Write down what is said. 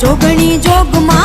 જોગણી જોગમાં